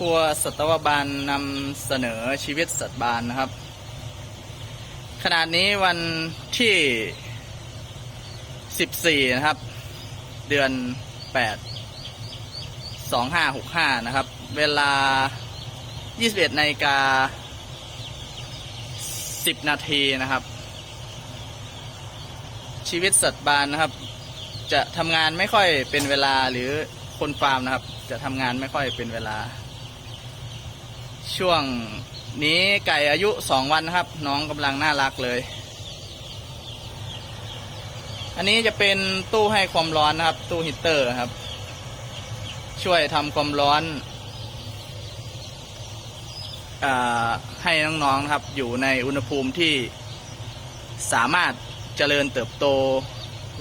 ครัวสัตวบาลนำเสนอชีวิตสัตว์บานนะครับ ขนาดนี้วันที่ 14 นะครับ เดือน 8 2565 นะครับ เวลา 21นาฬิกา 10 นาทีนะครับ ชีวิตสัตว์บานนะครับ จะทำงานไม่ค่อยเป็นเวลาหรือคนฟาร์มนะครับ จะทำงานไม่ค่อยเป็นเวลา ช่วงนี้ไก่อายุสองวันนะครับ น้องกำลังน่ารักเลย อันนี้จะเป็นตู้ให้ความร้อนนะครับ ตู้ฮีตเตอร์ครับ ช่วยทำความร้อนอให้น้องๆนะครับ อยู่ในอุณหภูมิที่สามารถเจริญเติบโต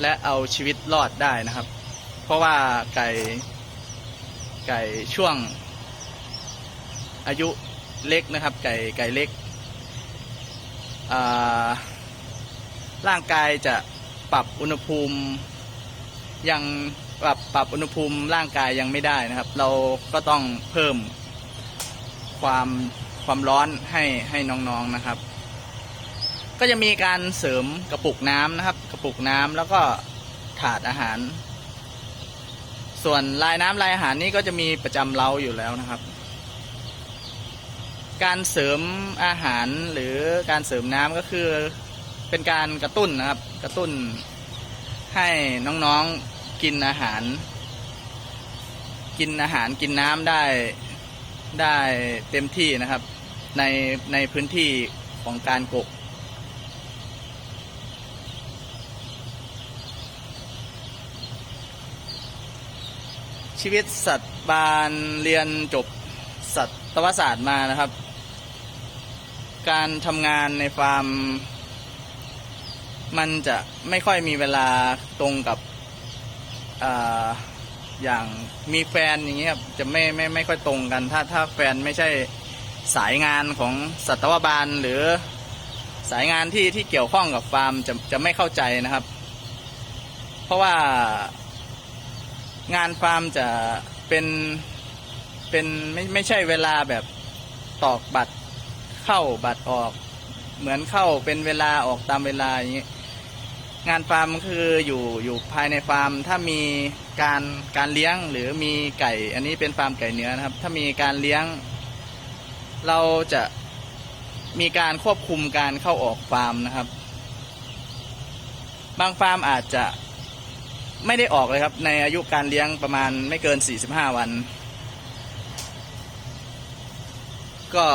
และเอาชีวิตรอดได้นะครับ เพราะว่าไก่ไก่ช่วง อายุเล็กนะครับ ไก่ไก่เล็กร่างกายจะปรับอุณหภูมิ ยังปรับปรับอุณหภูมิร่างกายยังไม่ได้นะครับ เราก็ต้องเพิ่มความความร้อนให้ให้น้องๆนะครับ ก็จะมีการเสริมกระปุกน้ำนะครับ กระปุกน้ำแล้วก็ถาดอาหาร ส่วนลายน้ำลายอาหารนี่ก็จะมีประจำเล้าอยู่แล้วนะครับ การเสริมอาหารหรือการเสริมน้ำก็คือเป็นการกระตุ้นนะครับ กระตุ้นให้น้องๆกินอาหาร กินอาหารกินน้ำได้ได้เต็มที่นะครับ ในในพื้นที่ของการกกชีวิตสัตว์บานเรียนจบสัตวศาสตร์มานะครับ การทำงานในฟาร์ม มันจะไม่ค่อยมีเวลาตรงกับออย่างมีแฟนอย่างเงี้ยครับจะไม่ไม่ไม่ค่อยตรงกัน ถ้าถ้าแฟนไม่ใช่สายงานของสัตวบาลหรือสายงานที่ที่เกี่ยวข้องกับฟาร์มจะจะไม่เข้าใจนะครับ เพราะว่างานฟาร์มจะเป็นเป็นไม่ไม่ใช่เวลาแบบตอกบัตร เข้าบัตรออก เหมือนเข้าเป็นเวลาออกตามเวลาอย่างนี้งานฟาร์มคืออยู่อยู่ภายในฟาร์ม ถ้ามีการการเลี้ยงหรือมีไก่ อันนี้เป็นฟาร์มไก่เนื้อนะครับ ถ้ามีการเลี้ยง เราจะมีการควบคุมการเข้าออกฟาร์มนะครับ บางฟาร์มอาจจะไม่ได้ออกเลยครับ ในอายุการเลี้ยงประมาณไม่เกิน 45 วัน ก็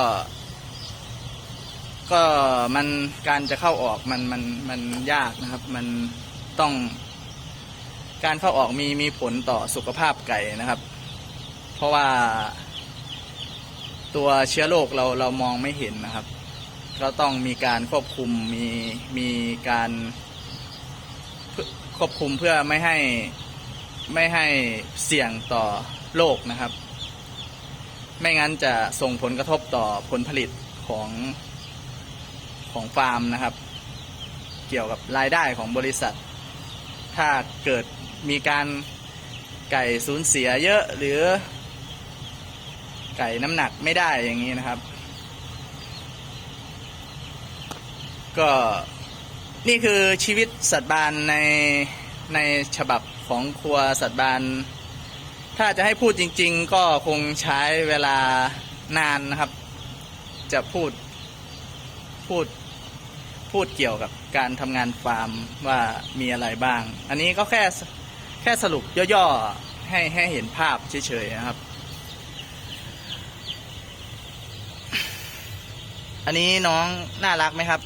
ก็มันการจะเข้าออกมันมันมันยากนะครับ มันต้อง การเข้าออกมีมีผลต่อสุขภาพไก่นะครับ เพราะว่าตัวเชื้อโรคเราเรามองไม่เห็นนะครับ เราต้องมีการควบคุมมีมีการควบคุมเพื่อไม่ให้ไม่ให้เสี่ยงต่อโรคนะครับ ไม่งั้นจะส่งผลกระทบต่อผลผลิตของ ของฟาร์มนะครับ เกี่ยวกับรายได้ของบริษัท ถ้าเกิดมีการไก่สูญเสียเยอะหรือ ไก่น้ำหนักไม่ได้อย่างนี้นะครับ ก็นี่คือชีวิตสัตว์บานในในฉบับของครัวสัตว์บานถ้าจะให้พูดจริง ๆ ก็คงใช้เวลานานนะครับ จะพูดพูด พูดเกี่ยวกับการทำงานฟาร์มว่ามีอะไรบ้าง อันนี้ก็แค่แค่สรุปย่อๆให้ให้เห็นภาพเฉยๆนะครับ อันนี้น้องน่ารักไหมครับ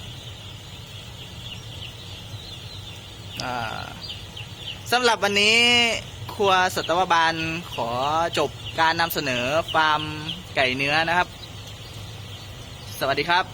สำหรับวันนี้ครัวสัตวบาลขอจบการนำเสนอฟาร์มไก่เนื้อนะครับ สวัสดีครับ